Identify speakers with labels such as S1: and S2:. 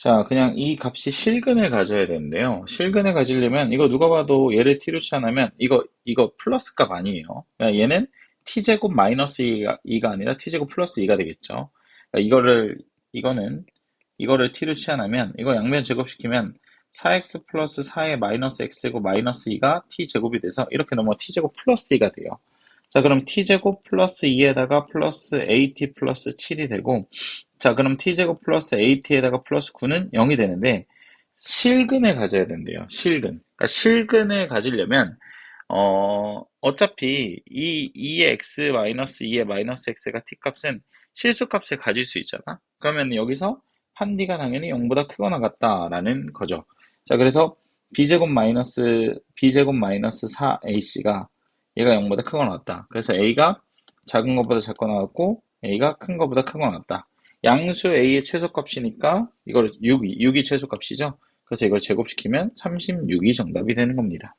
S1: 자, 그냥 이 값이 실근을 가져야 되는데요. 실근을 가지려면 이거 누가 봐도 얘를 t로 치환하면 이거 이거 플러스 값 아니에요. 그러니까 얘는 t제곱 마이너스 2가, 2가 아니라 t제곱 플러스 2가 되겠죠. 그러니까 이거를 이거는 이거를 t로 치환하면 이거 양면 제곱시키면 4x 플러스 4의 마이너스 x제곱 마이너스 2가 t제곱이 돼서 이렇게 넘어 t제곱 플러스 2가 돼요. 자, 그럼 t제곱 플러스 2에다가 플러스 at 플러스 7이 되고 자, 그럼 t제곱 플러스 at에다가 플러스 9는 0이 되는데 실근을 가져야 된대요. 실근. 그러니까 실근을 가지려면 어, 어차피 이 2의 x 마이너스 2의 마이너스 x가 t 값은 실수값을 가질 수 있잖아. 그러면 여기서 한 d가 당연히 0보다 크거나 같다라는 거죠. 자, 그래서 b제곱 마이너스 b제곱 마이너스 4ac가 얘가 0보다 크거나 같다. 그래서 a가 작은 것보다 작거나 같고 a가 큰 것보다 크거나 같다. 양수 a의 최소값이니까 이걸 6이 6이 최소값이죠. 그래서 이걸 제곱시키면 36이 정답이 되는 겁니다.